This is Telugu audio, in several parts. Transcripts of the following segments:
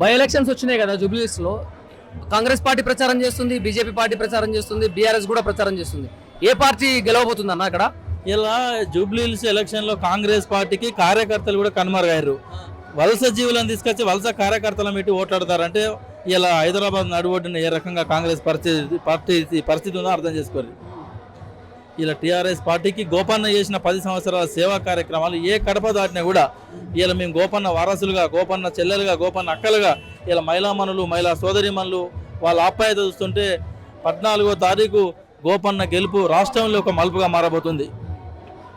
బై ఎలక్షన్స్ వచ్చినాయి కదా జూబ్లీస్లో. కాంగ్రెస్ పార్టీ ప్రచారం చేస్తుంది బీజేపీ పార్టీ ప్రచారం చేస్తుంది బీఆర్ఎస్ కూడా ప్రచారం చేస్తుంది. ఏ పార్టీ గెలవబోతుంది అన్న అక్కడ? ఇలా జూబ్లీహిల్స్ ఎలక్షన్లో కాంగ్రెస్ పార్టీకి కార్యకర్తలు కూడా కనుమరుగారు వలస జీవులను తీసుకొచ్చి వలస కార్యకర్తలను పెట్టి ఓట్లాడతారంటే ఇలా హైదరాబాద్ నడుబొడ్డున ఏ రకంగా కాంగ్రెస్ పరిస్థితి పార్టీ పరిస్థితి ఉందో అర్థం చేసుకోరు. ఇలా టీఆర్ఎస్ పార్టీకి గోపన్న చేసిన పది సంవత్సరాల సేవా కార్యక్రమాలు ఏ కడప దాటినా కూడా ఇలా మేము గోపన్న వారసులుగా గోపన్న చెల్లెలుగా గోపన్న అక్కలుగా ఇలా మహిళామణులు మహిళా సోదరిమణులు వాళ్ళ ఆప్యాయత చూస్తుంటే పద్నాలుగో తారీఖు గోపన్న గెలుపు రాష్ట్రంలో ఒక మలుపుగా మారబోతుంది.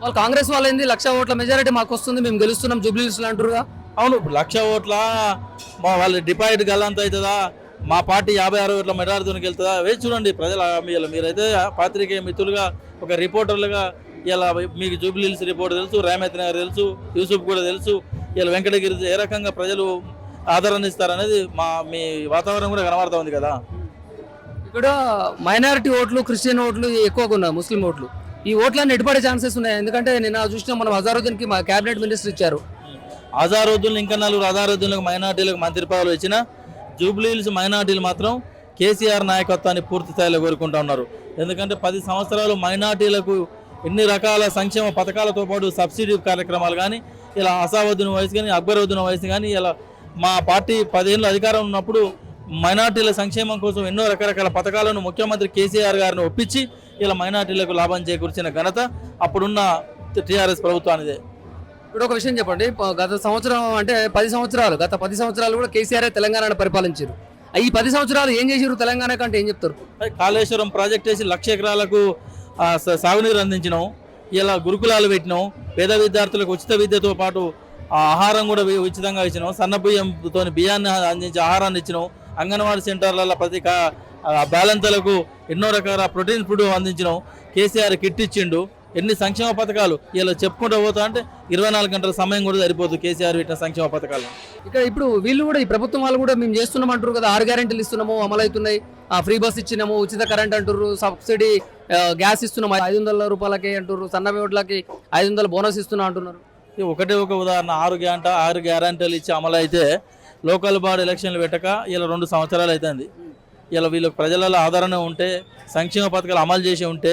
వాళ్ళు కాంగ్రెస్ వాళ్ళేంది? లక్ష ఓట్ల మెజారిటీ మాకు వస్తుంది మేము గెలుస్తున్నాం జూబ్లీస్ అంటారుగా అవును లక్ష ఓట్ల మా వాళ్ళ డిపాజిట్ గల్లంత అవుతుందా మా పార్టీ యాభై అరవై ఓట్ల మెజారిటీతో వెళ్తుందా? వేచి చూడండి ప్రజల మీరు మీరైతే పాత్రికేయ మిత్రులుగా ఒక రిపోర్టర్లుగా ఇలా మీకు జూబ్లీహిల్స్ రిపోర్ట్ తెలుసు రామేత్ నగర్ తెలుసు యూసుఫ్ కూడా తెలుసు. ఇలా వెంకటగిరి ఏ రకంగా ప్రజలు ఆదరణ ఇస్తారనేది మా మీ వాతావరణం కూడా కనబడతా ఉంది కదా. ఇక్కడ మైనారిటీ ఓట్లు క్రిస్టియన్ ఓట్లు ఎక్కువగా ఉన్నాయి ముస్లిం ఓట్లు. ఈ ఓట్లన్నీ ఎటుపడే ఛాన్సెస్ ఉన్నాయి? ఎందుకంటే నేను చూసిన మనం అజారుద్దీన్కి మా కేబినెట్ మినిస్టర్ ఇచ్చారు. అజారుద్దీన్ ఇంకా నలుగురు అజారుద్దీన్లకు మైనార్టీలకు మంత్రి పదవులు ఇచ్చిన జూబ్లీహిల్స్ మైనార్టీలు మాత్రం కేసీఆర్ నాయకత్వాన్ని పూర్తి స్థాయిలో కోరుకుంటా ఉన్నారు. ఎందుకంటే పది సంవత్సరాలు మైనార్టీలకు ఎన్ని రకాల సంక్షేమ పథకాలతో పాటు సబ్సిడీ కార్యక్రమాలు కానీ ఇలా అసావుద్దీన్ వయసు కానీ అక్బరుద్దీన్ వయసు కానీ ఇలా మా పార్టీ పదేళ్ళు అధికారం ఉన్నప్పుడు మైనార్టీల సంక్షేమం కోసం ఎన్నో రకరకాల పథకాలను ముఖ్యమంత్రి కేసీఆర్ గారిని ఒప్పించి ఇలా మైనార్టీలకు లాభం చేకూర్చిన ఘనత అప్పుడున్న టీఆర్ఎస్ ప్రభుత్వానిదే ఇప్పుడు ఒక విషయం చెప్పండి. గత సంవత్సరం అంటే పది సంవత్సరాలు గత పది సంవత్సరాలు కూడా కేసీఆర్ తెలంగాణను పరిపాలించారు. ఈ పది సంవత్సరాలు ఏం చేసారు తెలంగాణ కంటే ఏం చెప్తారు? కాళేశ్వరం ప్రాజెక్ట్ వేసి లక్ష ఎకరాలకు సాగునీరు అందించినాం. ఇలా గురుకులాలు పెట్టినాం. పేద విద్యార్థులకు ఉచిత విద్యతో పాటు ఆహారం కూడా ఉచితంగా ఇచ్చినాం. సన్న బియ్యంతో బియ్యాన్ని అందించి ఆహారాన్ని ఇచ్చినాం. అంగన్వాడీ సెంటర్లలో ప్రతి బాలంతలకు ఎన్నో రకాల ప్రోటీన్ ఫుడ్ అందించినాం. కేసీఆర్ కిట్ ఇచ్చిండు. ఎన్ని సంక్షేమ పథకాలు ఇలా చెప్పుకుంటూ పోతా అంటే ఇరవై నాలుగు గంటల సమయం కూడా సరిపోతుంది కేసీఆర్ పెట్టిన సంక్షేమ పథకాలు. ఇక్కడ ఇప్పుడు వీళ్ళు కూడా ఈ ప్రభుత్వం వాళ్ళు కూడా మేము చేస్తున్నాం అంటారు కదా ఆరు గ్యారెంటీలు ఇస్తున్నాము అమలు అవుతున్నాయి. ఆ ఫ్రీ బస్ ఇచ్చినాము ఉచిత కరెంట్ అంటారు సబ్సిడీ గ్యాస్ ఇస్తున్నాము ఐదు వందల రూపాయలకి అంటారు సన్న ఓట్లకి ఐదు వందల బోనస్ ఇస్తున్నాం అంటున్నారు. ఒకటే ఒక ఉదాహరణ ఆరు గంట ఆరు గ్యారంటీలు ఇచ్చి అమలు అయితే లోకల్ బాడీ ఎలక్షన్లు పెట్టక ఇలా రెండు సంవత్సరాలు అవుతుంది. ఇలా వీళ్ళకి ప్రజలలో ఆదరణ ఉంటే సంక్షేమ పథకాలు అమలు చేసి ఉంటే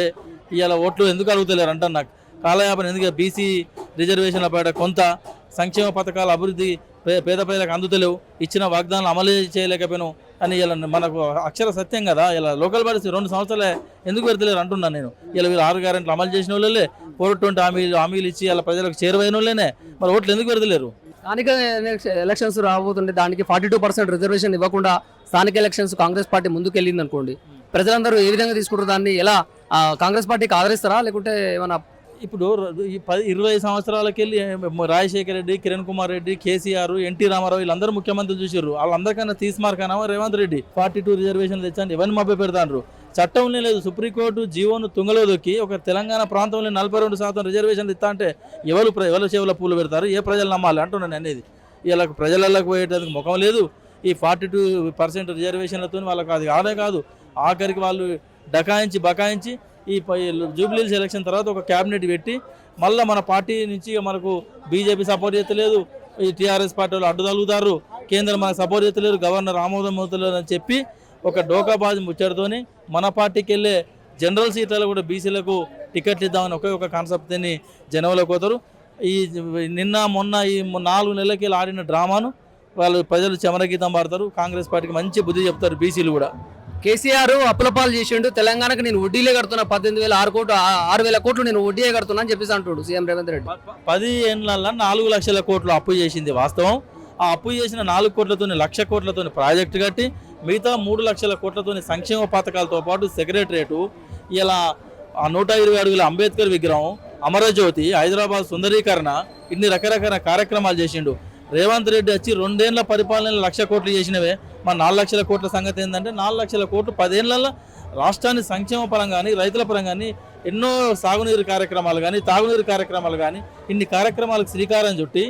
ఇవాళ ఓట్లు ఎందుకు అడుగుతలేరు అంటారు నాకు? కాలయాపన ఎందుకు బీసీ రిజర్వేషన్ల పైన కొంత సంక్షేమ పథకాల అభివృద్ధి పే- పేద ప్రజలకు అందుతలేవు. ఇచ్చిన వాగ్దానాలు అమలు చేయలేకపోయినావు అని ఇలా మనకు అక్షర సత్యం కదా. ఇలా లోకల్ బాడీస్ రెండు సంవత్సరాలే ఎందుకు పెడతలేరు అంటున్నాను నేను. ఇలా వీళ్ళు ఆరు గ్యారెంట్లు అమలు చేసిన వాళ్ళే ఫోర్ హామీలు హామీలు ఇచ్చి ఇలా ప్రజలకు చేరువైన వాళ్ళేనే. మరి ఓట్లు ఎందుకు పెడతలేరు? స్థానిక ఎలక్షన్స్ రాబోతుండే దానికి ఫార్టీ టూ పర్సెంట్ రిజర్వేషన్ ఇవ్వకుండా స్థానిక ఎలక్షన్స్ కాంగ్రెస్ పార్టీ ముందుకు వెళ్ళింది అనుకోండి ప్రజలందరూ ఏ విధంగా తీసుకుంటారు? దాన్ని ఎలా కాంగ్రెస్ పార్టీకి ఆదరిస్తారా? లేకుంటే ఏమైనా ఇప్పుడు ఈ పది ఇరవై సంవత్సరాలకి వెళ్ళి రాజశేఖర రెడ్డి కిరణ్ కుమార్ రెడ్డి కేసీఆర్ ఎన్టీ రామారావు వీళ్ళందరూ ముఖ్యమంత్రి చూసారు వాళ్ళందరికన్నా తీసిమార్కనా Revanth Reddy. Forty two reservation తెచ్చాను ఎవరిని మభ్య పెడతాండ్రు. చట్టంలో లేదు సుప్రీంకోర్టు జీవోను తుంగలో దొక్కి ఒక తెలంగాణ ప్రాంతంలో నలభై రెండు శాతం రిజర్వేషన్లు ఇస్తా అంటే ఎవరు ప్ర- ఎవరు చెవుల పూలు పెడతారు? ఏ ప్రజలు నమ్మాలి? అంటున్నాను అనేది. ఇలా ప్రజలకు పోయేటందుకు ముఖం లేదు. ఈ ఫార్టీ టూ పర్సెంట్ రిజర్వేషన్లతో వాళ్ళకి అది కాదే కాదు. ఆఖరికి వాళ్ళు డకాయించి బకాయించి ఈ జూబ్లీస్ ఎలక్షన్ తర్వాత ఒక క్యాబినెట్ పెట్టి మళ్ళీ మన పార్టీ నుంచి మనకు బీజేపీ సపోర్ట్ చేస్తలేదు. ఈ టీఆర్ఎస్ పార్టీ వాళ్ళు అడ్డు తగులుతారు. కేంద్రం మనకు సపోర్ట్ చేస్తలేరు. గవర్నర్ ఆమోదం అవుతలేరు అని చెప్పి ఒక డోకాబాజీ ముచ్చటతోని మన పార్టీకి వెళ్ళే జనరల్ సీట్లలో కూడా బీసీలకు టికెట్లు ఇద్దామని ఒకే ఒక కాన్సెప్ట్ని జనంలోకి పోతారు. ఈ నిన్న మొన్న ఈ నాలుగు నెలలకి ఆడిన డ్రామాను వాళ్ళు ప్రజలు చమరగీతం పాడతారు. కాంగ్రెస్ పార్టీకి మంచి బుద్ధి చెప్తారు బీసీలు కూడా. కేసీఆర్ అప్పులపాలు చేసిండు. తెలంగాణకు నేను వడ్డీలే కడుతున్నా. పద్దెనిమిది వేల ఆరు కోట్లు ఆరు వేల కోట్లు నేను వడ్డీయే కడుతున్నా అని చెప్పేసి అంటాడు సీఎం రేవంత్ రెడ్డి. పది ఏళ్ళ నాలుగు లక్షల కోట్లు అప్పు చేసింది వాస్తవం. ఆ అప్పు చేసిన నాలుగు కోట్లతోని లక్ష కోట్లతోని ప్రాజెక్టు కట్టి మిగతా మూడు లక్షల కోట్లతోని సంక్షేమ పథకాలతో పాటు సెక్రటరేటు ఇలా ఆ నూట ఇరవై అడుగుల అంబేద్కర్ విగ్రహం అమరజ్యోతి హైదరాబాద్ సుందరీకరణ ఇన్ని రకరకాల కార్యక్రమాలు చేసిండు. రేవంత్ రెడ్డి వచ్చి రెండేళ్ళ పరిపాలన లక్ష కోట్లు చేసినవే. మా నాలుగు లక్షల కోట్ల సంగతి ఏంటంటే నాలుగు లక్షల కోట్లు పదేళ్ళలో రాష్ట్రాన్ని సంక్షేమ పరంగా కానీ రైతుల పరంగా కానీ ఎన్నో సాగునీరు కార్యక్రమాలు కానీ తాగునీరు కార్యక్రమాలు కానీ ఇన్ని కార్యక్రమాలకు శ్రీకారం చుట్టి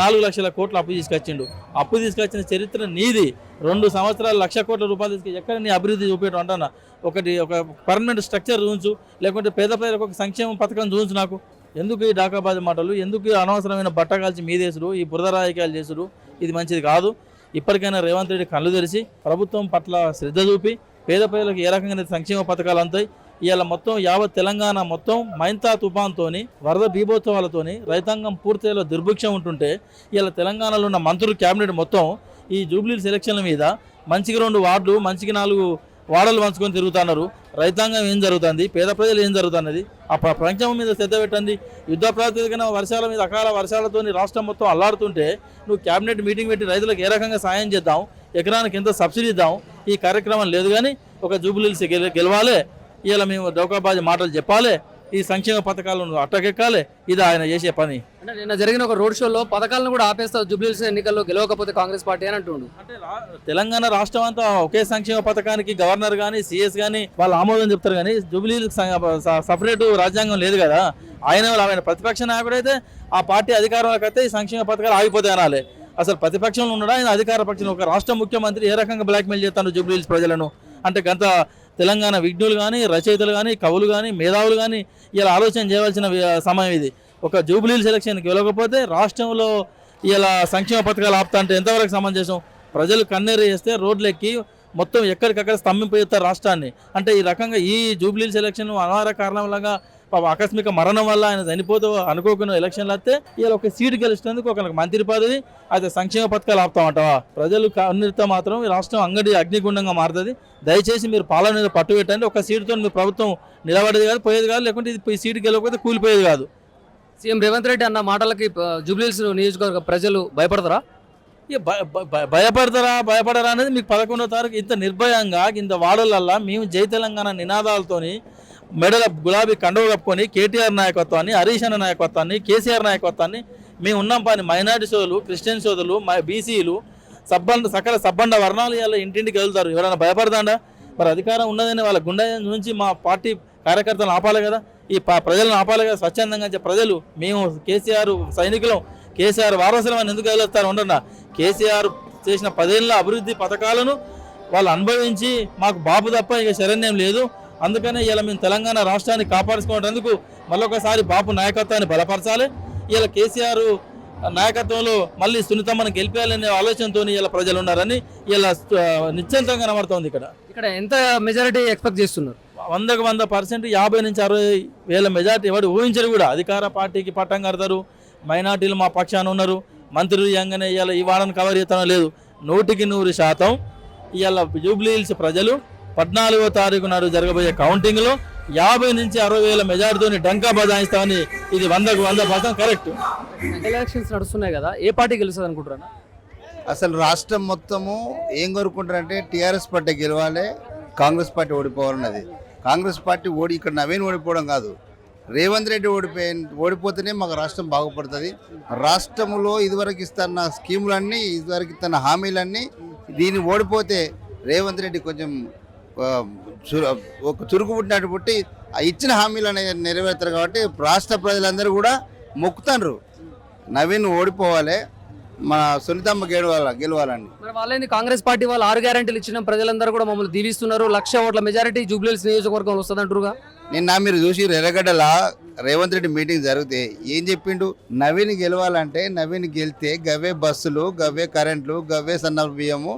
నాలుగు లక్షల కోట్లు అప్పు తీసుకొచ్చిండు. అప్పు తీసుకొచ్చిన చరిత్ర నీది. రెండు సంవత్సరాలు లక్ష కోట్ల రూపాయలు తీసుకు ఎక్కడ నీ అభివృద్ధి చూపేయడం అంటానా? ఒకటి ఒక పర్మనెంట్ స్ట్రక్చర్ చూపించు లేకుంటే పేద ప్రజలకు ఒక సంక్షేమ పథకం చూపించు నాకు. ఎందుకు ఈ డాకాబాద్ మాటలు? ఎందుకు అనవసరమైన బట్ట కాల్చి మీదేసుడు ఈ బురద రాజకీయాలు చేసుడు? ఇది మంచిది కాదు. ఇప్పటికైనా రేవంత్ రెడ్డి కళ్ళు తెరిచి ప్రభుత్వం పట్ల శ్రద్ధ చూపి పేద ప్రజలకు ఏ రకంగా సంక్షేమ పథకాలు అంతాయి ఇవాళ మొత్తం యావత్ తెలంగాణ మొత్తం మైంతా తుఫాన్తోని వరద బీభోత్సవాలతోని రైతాంగం పూర్తిలో దుర్భిక్షం ఉంటుంటే ఇవాళ తెలంగాణలో ఉన్న మంత్రులు క్యాబినెట్ మొత్తం ఈ జూబ్లీ సెలక్షన్ల మీద మంచికి రెండు వార్డులు మంచికి నాలుగు వాడలు పంచుకొని తిరుగుతున్నారు. రైతాంగం ఏం జరుగుతుంది? పేద ప్రజలు ఏం జరుగుతున్నది? ఆ ప్రపంచం మీద శ్రద్ధ పెట్టండి. యుద్ధ ప్రాతిపదికన వర్షాల మీద అకాల వర్షాలతో రాష్ట్రం మొత్తం అల్లాడుతుంటే నువ్వు క్యాబినెట్ మీటింగ్ పెట్టి రైతులకు ఏ రకంగా సాయం చేద్దాం? ఎకరానికి ఎంత సబ్సిడీ ఇద్దాం? ఈ కార్యక్రమం లేదు కానీ ఒక జూబిలీస్ గెలవాలి. ఇలా మేము డౌకాబాజీ మాటలు చెప్పాలి. ఈ సంక్షేమ పథకాలను అట్టకెక్కాలి. ఇది ఆయన చేసే పని. అంటే నిన్న జరిగిన ఒక రోడ్ షోలో పథకాలను కూడా ఆపేస్తారు జూబ్లీస్ ఎన్నికల్లో గెలవకపోతే కాంగ్రెస్ పార్టీ అని అంటుండు. అంటే తెలంగాణ రాష్ట్రం అంతా ఒకే సంక్షేమ పథకానికి గవర్నర్ కానీ సిఎస్ కానీ వాళ్ళు ఆమోదం చెప్తారు కానీ జూబిలీ సపరేట్ రాజ్యాంగం లేదు కదా. ఆయన ఆయన ప్రతిపక్ష నాయకుడైతే ఆ పార్టీ అధికారంలోకి అయితే ఈ సంక్షేమ పథకాలు ఆగిపోతాయి అనాలి. అసలు ప్రతిపక్షంలో ఉన్నాడా? ఆయన అధికార పక్షంలో ఒక రాష్ట్ర ముఖ్యమంత్రి ఏ రకంగా బ్లాక్మెయిల్ చేస్తాను జూబిలీస్ ప్రజలను? అంటే గంత తెలంగాణ విఘ్నులు కానీ రచయితలు కానీ కవులు కానీ మేధావులు కానీ ఇలా ఆలోచన చేయవలసిన సమయం ఇది. ఒక జూబ్లీల్ సెలక్షన్కి వెళ్ళకపోతే రాష్ట్రంలో ఇలా సంక్షేమ పథకాలు ఆపుతా అంటే ఎంతవరకు సమంజసం? ప్రజలు కన్నీరు చేస్తే రోడ్లు ఎక్కి మొత్తం ఎక్కడికక్కడ స్తంభింపజేస్తారు రాష్ట్రాన్ని. అంటే ఈ రకంగా ఈ జూబ్లీ సెలక్షన్ అనార కారణంలాగా ఆకస్మిక మరణం వల్ల ఆయన చనిపోతూ అనుకోకుండా ఎలక్షన్లు వస్తే ఇలా ఒక సీటు గెలిచినందుకు ఒక మంత్రి పదవి అయితే సంక్షేమ పథకాలు ఆపుతామంటావా ప్రజలు కన్నీరుతో మాత్రం ఈ రాష్ట్రం అంగడి అగ్నిగుండంగా మారుతుంది. దయచేసి మీరు పాలన మీద పట్టు పెట్టండి. ఒక సీటుతో మీ ప్రభుత్వం నిలబడేది కాదు పోయేది కాదు లేకుంటే ఇది ఈ సీటు గెలవకపోతే కూలిపోయేది కాదు. సీఎం రేవంత్ రెడ్డి అన్న మాటలకి జూబ్లీస్ నియోజకవర్గ ప్రజలు భయపడతారా? భయపడతారా భయపడరా అనేది మీకు పదకొండో తారీఖు ఇంత నిర్భయంగా ఇంత వాడలల్లా మేము జై తెలంగాణ నినాదాలతోని మెడల గులాబీ కండవ కప్పుకొని కేటీఆర్ నాయకత్వాన్ని హరీష్ అన్న నాయకత్వాన్ని కేసీఆర్ నాయకత్వాన్ని మేము ఉన్నాం పని మైనార్టీ సోదరులు క్రిస్టియన్ సోదరులు మై బీసీలు సబ్బండ సకల సబ్బండ వర్ణాలు ఇలా ఇంటింటికి వెళ్తారు. ఎవరైనా భయపడతాండా? మరి అధికారం ఉన్నదని వాళ్ళ గుండె నుంచి మా పార్టీ కార్యకర్తలను ఆపాలి కదా. ఈ ప- ప్రజలను ఆపాలి కదా స్వచ్ఛందంగా ప్రజలు. మేము కేసీఆర్ సైనికులం. కేసీఆర్ వారసులం అని ఎందుకు వదిలేస్తారు? ఉండన్నా కేసీఆర్ చేసిన పదేళ్ళ అభివృద్ధి పథకాలను వాళ్ళు అనుభవించి మాకు బాబు తప్ప ఇక శరణ్యం లేదు. అందుకనే ఇలా మేము తెలంగాణ రాష్ట్రాన్ని కాపాడుకోవడానికి మళ్ళొకసారి బాబు నాయకత్వాన్ని బలపరచాలి. ఇలా కేసీఆర్ నాయకత్వంలో మళ్ళీ సునీతమ్మను గెలిపేయాలనే ఆలోచనతో ఇలా ప్రజలు ఉన్నారని ఇలా నిశ్చంతంగా కనబడుతోంది ఇక్కడ. ఇక్కడ ఎంత మెజారిటీ ఎక్స్పెక్ట్ చేస్తున్నారు? వందకు వంద పర్సెంట్ యాభై నుంచి అరవై వేల మెజార్టీ ఎవరు ఊహించరు కూడా. అధికార పార్టీకి పట్టం కడతారు మైనార్టీలు మా పక్షాన ఉన్నారు. మంత్రులు ఇవ్వగానే ఇవాళ ఈ వాడని కవర్ చేస్తానో లేదు. నూటికి నూరు శాతం ఇవాళ జూబ్లీ హిల్స్ ప్రజలు పద్నాలుగో తారీఖు నాడు జరగబోయే కౌంటింగ్లో యాభై నుంచి అరవై వేల మెజార్టీతోని డంకా బజాయిస్తామని ఇది వందకు వంద పర్సెంట్ కరెక్ట్. ఎలక్షన్స్ నడుస్తున్నాయి కదా ఏ పార్టీ గెలుస్తుంది అనుకుంటారా అసలు రాష్ట్రం మొత్తము ఏం కోరుకుంటారంటే టీఆర్ఎస్ పార్టీ గెలవాలి కాంగ్రెస్ పార్టీ ఓడిపోవాలన్నది. కాంగ్రెస్ పార్టీ ఓడి ఇక్కడ నవీన్ ఓడిపోవడం కాదు. రేవంత్ రెడ్డి ఓడిపోయి ఓడిపోతేనే మాకు రాష్ట్రం బాగుపడుతుంది. రాష్ట్రంలో ఇదివరకు ఇస్తున్న స్కీములన్నీ ఇదివరకు ఇస్తున్న హామీలన్నీ దీన్ని ఓడిపోతే రేవంత్ రెడ్డి కొంచెం ఒక చురుకు పుట్టినట్టు పుట్టి ఆ ఇచ్చిన హామీలు అనేది నెరవేరుతారు కాబట్టి రాష్ట్ర ప్రజలందరూ కూడా మొక్కుతాండ్రు. నవీన్ ఓడిపోవాలి. మన సునీతమ్మ గెలవాల గెలవాలని మరి వాళ్ళేంది కాంగ్రెస్ పార్టీ వాళ్ళు ఆరు గ్యారెంటీలు ఇచ్చిన ప్రజలందరూ కూడా మమ్మల్ని దీవిస్తున్నారు. లక్ష ఓట్ల మెజారిటీ జూబ్లీస్ నియోజకవర్గంలో వస్తుంది అంటారుగా నిన్న మీరు చూసి ఎర్రగడ్డలా రేవంత్ రెడ్డి మీటింగ్ జరిగితే ఏం చెప్పిండు? నవీన్ గెలవాలంటే నవీన్ గెలితే గవే బస్సులు గవే కరెంట్లు గవే సన్న బియ్యము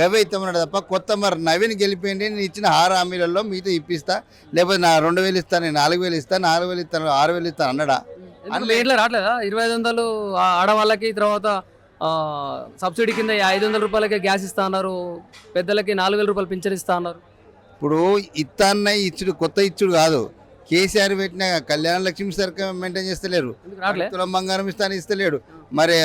గవే ఇస్తామన్నాడు తప్ప కొత్త మరి నవీన్ గెలిపోయింది నేను ఇచ్చిన ఆరు హామీలలో మీతో ఇప్పిస్తా. లేకపోతే నా రెండు వేలు ఇస్తాను నేను నాలుగు వేలు ఇస్తాను నాలుగు వేలు ఇస్తాను ఆరు వేలు ఇస్తాను అన్నాడా? మీ ఇంట్లో రావట్లేదా? ఇరవై ఐదు వందలు ఆడవాళ్ళకి తర్వాత సబ్సిడీ కింద ఐదు వందల రూపాయలకే గ్యాస్ ఇస్తా అన్నారు. పెద్దలకి నాలుగు వేల రూపాయలు పింఛన్ ఇస్తా అన్నారు. ఇప్పుడు ఇస్తాన్న ఇచ్చుడు కొత్త ఇచ్చుడు కాదు. కేసీఆర్ పెట్టిన కళ్యాణ లక్ష్మి సర్కార్ మెయింటైన్ చేస్తలేరు. తులం బంగారం ఇస్తాను ఇస్తలేడు. మరి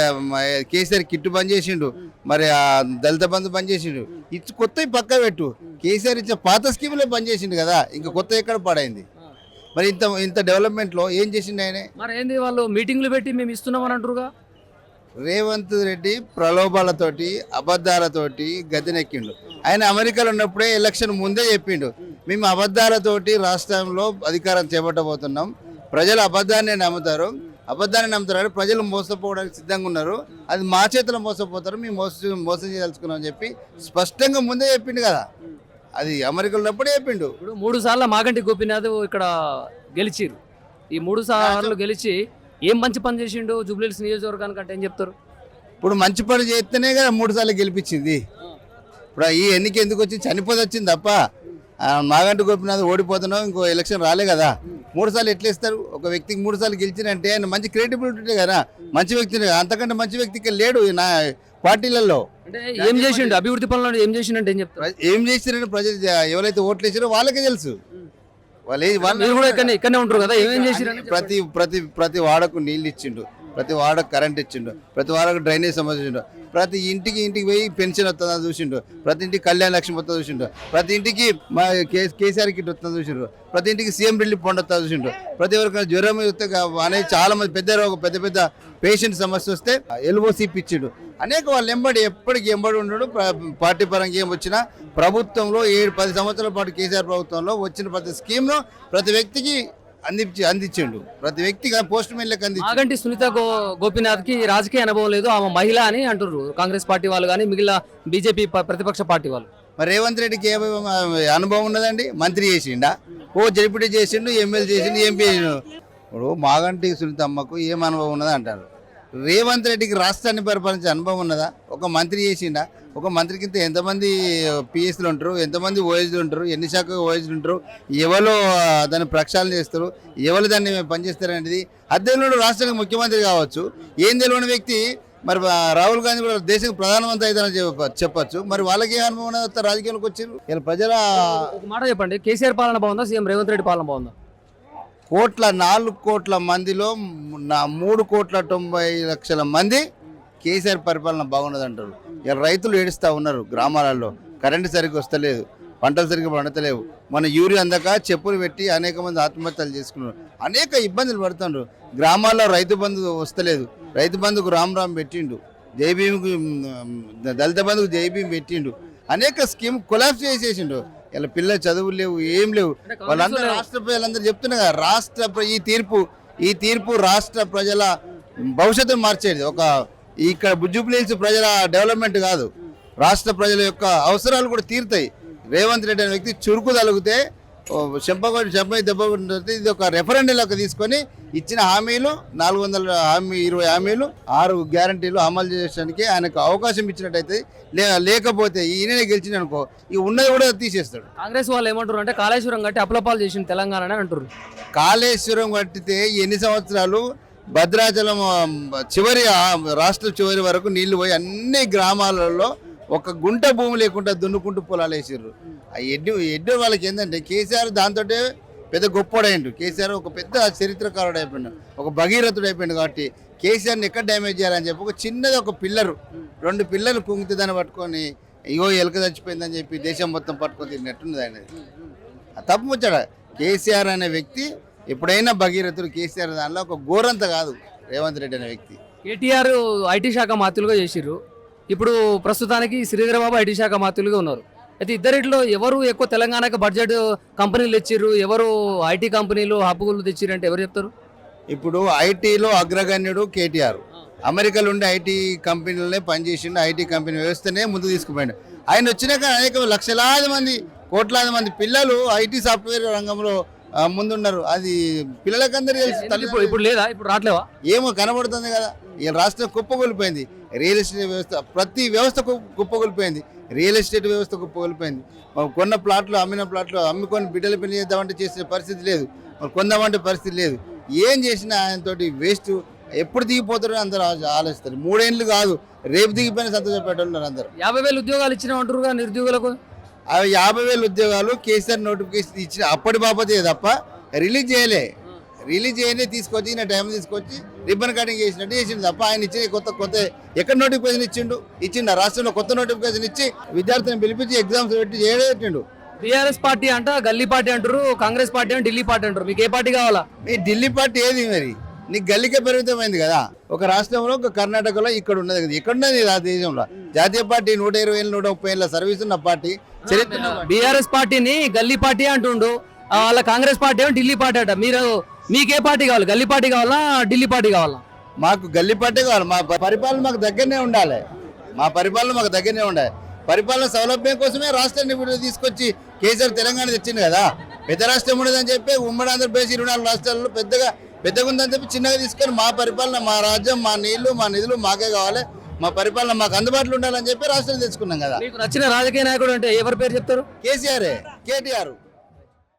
కేసీఆర్ కిట్టు బంద్ చేసిండు. మరి ఆ దళిత బంధు బంద్ చేసిండు. ఇచ్చి కొత్త పక్క పెట్టు. కేసీఆర్ ఇచ్చే పాత స్కీములే బంద్ చేసిండు కదా. ఇంకా కొత్త ఎక్కడ పడైంది? మరి ఇంత ఇంత డెవలప్మెంట్లో ఏం చేసిండు ఆయన? మరి ఏంది వాళ్ళు మీటింగ్లు పెట్టి మేము ఇస్తున్నామని అంటారుగా రేవంత్ రెడ్డి ప్రలోభాలతోటి అబద్ధాలతోటి గద్దెనెక్కిండు. ఆయన అమెరికాలో ఉన్నప్పుడే ఎలక్షన్ ముందే చెప్పిండు. మేము అబద్ధాలతోటి రాష్ట్రంలో అధికారం చేపట్టబోతున్నాం. ప్రజలు అబద్ధాన్ని నమ్ముతారు. అబద్ధాన్ని నమ్ముతారు. ప్రజలు మోసపోవడానికి సిద్ధంగా ఉన్నారు. అది మా చేతిలో మోసపోతారు. మేము మోసం మోసం చేయదలుచుకున్నాం అని చెప్పి స్పష్టంగా ముందే చెప్పిండు కదా. అది అమెరికాలో ఉన్నప్పుడే చెప్పిండు. ఇప్పుడు మూడు సార్లు మాగంటి గోపీనాథ్ ఇక్కడ గెలిచిరు ఈ మూడు సార్లు గెలిచి ఏం మంచి పని చేసిండు జూబ్లీస్ నియోజకవర్గానికి అంటే ఏం చెప్తారు? ఇప్పుడు మంచి పని చేస్తేనే కదా మూడు సార్లు గెలిపించింది. ఇప్పుడు ఈ ఎన్నిక ఎందుకు వచ్చి చనిపోతే వచ్చింది తప్ప మాగంటి గోపినాథ్ ఓడిపోతున్నావు ఇంకో ఎలక్షన్ రాలే కదా. మూడు సార్లు ఎట్లా ఇస్తారు? ఒక వ్యక్తికి మూడు సార్లు గెలిచినంటే ఆయన మంచి క్రియేటిబిలిటీ ఉంటే కదా. మంచి వ్యక్తి అంతకంటే మంచి వ్యక్తికి లేడు నా పార్టీలలో. ఏం చేసిండు? అభివృద్ధి పనులు ఏం చేసిండంటే ఏం చెప్తారు ఏం ప్రజలు ఎవరైతే ఓట్లు వేసారో వాళ్ళకే తెలుసు. వాళ్ళు కూడా ఇక్కడనే ఇక్కడనే ఉంటారు కదా. ఏమేం చేసిరని ప్రతి ప్రతి ప్రతి వాడకు నీళ్ళు ఇచ్చిండు. ప్రతి వాడకు కరెంట్ ఇచ్చిండు. ప్రతి వాడకు డ్రైనేజ్ సమస్య ఇచ్చిండు. ప్రతి ఇంటికి ఇంటికి పోయి పెన్షన్ వస్తుందని చూసిండు ప్రతి ఇంటికి కళ్యాణ లక్ష్మి వస్తుంది చూసిండు ప్రతి ఇంటికి మా కేసీఆర్ కిట్ వస్తుంది చూసిండ్రు. ప్రతి ఇంటికి సీఎం రిలీఫ్ ఫండ్ వస్తుంది చూసిండ్రు. ప్రతి ఒక్కరికి జ్వరం వస్తే అనేది చాలా మంది పెద్ద రోగం పెద్ద పెద్ద పేషెంట్ సమస్య వస్తే ఎల్ఓసి ఇచ్చిండు అనేక వాళ్ళు ఎంబడి ఎప్పటికి ఎంబడి ఉండడు. పార్టీ పరంగా ఏం వచ్చినా ప్రభుత్వంలో ఏడు పది సంవత్సరాల పాటు కేసీఆర్ ప్రభుత్వంలో వచ్చిన ప్రతి స్కీమ్లో ప్రతి వ్యక్తికి అందించి అందించిండు. ప్రతి వ్యక్తిగా పోస్ట్ మెన్ లెక్క మాగంటి సునీత గో గోపీనాథ్కి రాజకీయ అనుభవం లేదు. ఆమె మహిళ అని అంటున్నారు కాంగ్రెస్ పార్టీ వాళ్ళు కానీ మిగిలిన బీజేపీ ప్రతిపక్ష పార్టీ వాళ్ళు. మరి రేవంత్ రెడ్డికి ఏ అనుభవం ఉన్నదండి? మంత్రి చేసిండా? ఓ జడిపిడి చేసిండు ఎమ్మెల్యే చేసిండు ఎంపీ చేసిండు. ఇప్పుడు మాగంటి సునీతమ్మకు ఏం అనుభవం ఉన్నది అంటారు రేవంత్ రెడ్డికి రాష్ట్రాన్ని పరిపాలించే అనుభవం ఉన్నదా? ఒక మంత్రి చేసిండా? ఒక మంత్రి కింద ఎంతమంది పిఎస్లు ఉంటారు ఎంతమంది ఓఎస్లు ఉంటారు ఎన్ని శాఖ ఓఎస్లు ఉంటారు ఎవరు దాన్ని ప్రక్షాళన చేస్తారు ఎవరు దాన్ని పనిచేస్తారు అనేది అద్దెలో రాష్ట్రానికి ముఖ్యమంత్రి కావచ్చు. ఏం తెలియని వ్యక్తి మరి రాహుల్ గాంధీ కూడా దేశం ప్రధానమంత్రి అవుతారని చెప్ప- చెప్పొచ్చు. మరి వాళ్ళకి ఏ అనుభవం రాజకీయాలకు వచ్చారు. ఇలా ప్రజల మాట చెప్పండి. కేసీఆర్ పాలన బాగుందా? సీఎం రేవంత్ రెడ్డి పాలన బాగుందా? కోట్ల నాలుగు కోట్ల మందిలో నా మూడు కోట్ల తొంభై లక్షల మంది కేసీఆర్ పరిపాలన బాగున్నది అంటారు ఇలా రైతులు ఏడుస్తూ ఉన్నారు గ్రామాలలో. కరెంటు సరిగ్గా వస్తలేదు. పంటలు సరిగ్గా పండతలేవు. మన యూరియా అందక చెప్పులు పెట్టి అనేక మంది ఆత్మహత్యలు చేసుకున్నారు. అనేక ఇబ్బందులు పడుతున్నారు. గ్రామాల్లో రైతు బంధు వస్తలేదు. రైతు బంధుకు రామ్ రామ్ పెట్టిండు. జైభీంకు దళిత బంధుకు జైభీం పెట్టిండు. అనేక స్కీమ్ కొలాప్స్ చేసేసిండు ఇలా పిల్లల చదువులు లేవు ఏం లేవు. వాళ్ళందరూ రాష్ట్ర ప్రజలందరూ చెప్తున్నారు కదా రాష్ట్ర ఈ తీర్పు ఈ తీర్పు రాష్ట్ర ప్రజల భవిష్యత్తును మార్చేది. ఒక ఇక్కడ బుజ్జుప్లేస్ ప్రజల డెవలప్మెంట్ కాదు. రాష్ట్ర ప్రజల యొక్క అవసరాలు కూడా తీరుతాయి. రేవంత్ రెడ్డి అనే వ్యక్తి చురుకు తలిగితే చెంపకొట్టి చెంప దెబ్బ ఇది ఒక రెఫరెండంలోకి తీసుకొని ఇచ్చిన హామీలు నాలుగు వందల హామీ ఇరవై హామీలు ఆరు గ్యారంటీలు అమలు చేయడానికి ఆయనకు అవకాశం ఇచ్చినట్టయితే లేకపోతే ఈయననే గెలిచిన అనుకో ఈ ఉన్నది కూడా తీసేస్తాడు. కాంగ్రెస్ వాళ్ళు ఏమంటారు అంటే కాళేశ్వరం కట్టి అప్లపాలు చేసింది తెలంగాణ అని అంటారు కాళేశ్వరం కట్టితే ఎన్ని సంవత్సరాలు భద్రాచలం చివరి రాష్ట్ర చివరి వరకు నీళ్ళు పోయి అన్ని గ్రామాలలో ఒక గుంట భూమి లేకుండా దున్నుకుంటూ పొలాలు వేసారు ఆ ఎడ్డు ఎడ్డు వాళ్ళకి ఏంటంటే కేసీఆర్ దాంతో పెద్ద గొప్పడైండు. కేసీఆర్ ఒక పెద్ద చరిత్రకారుడు అయిపోయిండు ఒక భగీరథుడు అయిపోయిండు కాబట్టి కేసీఆర్ని ఎక్కడ డ్యామేజ్ చేయాలని చెప్పి ఒక చిన్నది ఒక పిల్లరు రెండు పిల్లలు కుంగితే దాన్ని పట్టుకొని ఇగో ఎలక చచ్చిపోయిందని చెప్పి దేశం మొత్తం పట్టుకొని తిన్నట్టున్నది ఆయనది. తప్పు ముచ్చాడ కేసీఆర్ అనే వ్యక్తి ఎప్పుడైనా భగీరథుడు కేసీఆర్ దానిలో ఒక ఘోరంత కాదు రేవంత్ రెడ్డి అనే వ్యక్తి. కేటీఆర్ ఐటీ శాఖ మాత్రులుగా చేసిర్రు. ఇప్పుడు ప్రస్తుతానికి శ్రీధర్ బాబు ఐటీ శాఖ మాత్రులుగా ఉన్నారు. అయితే ఇద్దరిట్లో ఎవరు ఎక్కువ తెలంగాణకు బడ్జెట్ కంపెనీలు తెచ్చిర్రు? ఎవరు ఐటీ కంపెనీలు హబ్బులు తెచ్చిర్రు అంటే ఎవరు చెప్తారు? ఇప్పుడు ఐటీలో అగ్రగణ్యుడు కేటీఆర్. అమెరికాలో ఉండే ఐటీ కంపెనీలనే పనిచేసిండు ఐటీ కంపెనీ వ్యవస్థనే ముందు తీసుకుపోయాడు. ఆయన వచ్చినాక అనేక లక్షలాది మంది కోట్లాది మంది పిల్లలు ఐటీ సాఫ్ట్వేర్ రంగంలో ముందున్నారు. అది పిల్లలకందరూ తెలుసు తల్లిదండ్రులు ఇప్పుడు లేదా? ఇప్పుడు రావట్లేవా? ఏమో కనబడుతుంది కదా. ఈ రాష్ట్రం కుప్పగొలిపోయింది రియల్ ఎస్టేట్ వ్యవస్థ ప్రతి వ్యవస్థ కుప్పగొలిపోయింది రియల్ ఎస్టేట్ వ్యవస్థ కుప్పగొలిపోయింది కొన్న ప్లాట్లు అమ్మిన ప్లాట్లు అమ్ముకొని బిడ్డలు పెళ్ళి చేద్దామంటే చేసే పరిస్థితి లేదు. మరి కొందామంటే పరిస్థితి లేదు. ఏం చేసినా ఆయనతోటి వేస్ట్. ఎప్పుడు దిగిపోతారో అందరూ ఆలోచిస్తారు. మూడేళ్ళు కాదు. రేపు దిగిపోయిన సంతోషపేటలు ఉన్నారు అందరూ. యాభై వేలు ఉద్యోగాలు ఇచ్చిన అంటారుగా నిరుద్యోగులకు? ఆ యాభై వేల ఉద్యోగాలు కేసీఆర్ నోటిఫికేషన్ ఇచ్చిన అప్పటి బాపతే తప్ప రిలీజ్ చేయలే. రిలీజ్ చేయనే తీసుకొచ్చి ఈయన టైం తీసుకొచ్చి రిబ్బన్ కటింగ్ చేసినట్టు చేసిండు తప్ప ఆయన ఇచ్చిన కొత్త కొత్త ఎక్కడ నోటిఫికేషన్ ఇచ్చిండు? ఇచ్చిండు? రాష్ట్రంలో కొత్త నోటిఫికేషన్ ఇచ్చి విద్యార్థులను పిలిపించి ఎగ్జామ్స్ పెట్టి చేయడం బీఆర్ఎస్ పార్టీ అంట గల్లీ పార్టీ అంటారు కాంగ్రెస్ పార్టీ అంటే ఢిల్లీ పార్టీ అంటారు మీకు ఏ పార్టీ కావాలా? మీ ఢిల్లీ పార్టీ ఏది మరి? నీకు గల్లికే పరిమితమైంది కదా. ఒక రాష్ట్రంలో ఒక కర్ణాటకలో ఇక్కడ ఉన్నది కదా. ఇక్కడ ఉన్నది ఆ దేశంలో? జాతీయ పార్టీ నూట ఇరవై ఏళ్ళు నూట ముప్పై ఏళ్ళ సర్వీస్ ఉన్న పార్టీ. చరిత్ర పార్టీ. బీఆర్ఎస్ పార్టీని గల్లీ పార్టీ అంటుండు. వాళ్ళ కాంగ్రెస్ పార్టీ ఏమో ఢిల్లీ పార్టీ అంట. మీరు మీకే పార్టీ కావాలి. గల్లీ పార్టీ కావాలా ఢిల్లీ పార్టీ కావాలా మాకు గల్లీ పట్టే కావాలి. మా పరిపాలన మాకు దగ్గరనే ఉండాలి. మా పరిపాలన మాకు దగ్గరనే ఉండాలి. పరిపాలన సౌలభ్యం కోసమే రాష్ట్రాన్ని ఇప్పుడు తీసుకొచ్చి కేసీఆర్ తెలంగాణ తెచ్చింది కదా. పెద్ద రాష్ట్రం ఉండదని చెప్పి ఉమ్మడి ఆంధ్రప్రదేశ్ ఇరవై నాలుగు రాష్ట్రాల్లో పెద్దగా పెద్దగా ఉందని చెప్పి చిన్నగా తీసుకొని మా పరిపాలన మా రాజ్యం మా నీళ్ళు మా నిధులు మాకే కావాలి. మా పరిపాలన మాకు అందుబాటులో ఉండాలని చెప్పి రాష్ట్రం తెచ్చుకున్నాం కదా. మీకు నచ్చిన రాజకీయ నాయకుడు అంటే ఎవరి పేరు చెప్తారు? కేసీఆర్ కేటీఆర్.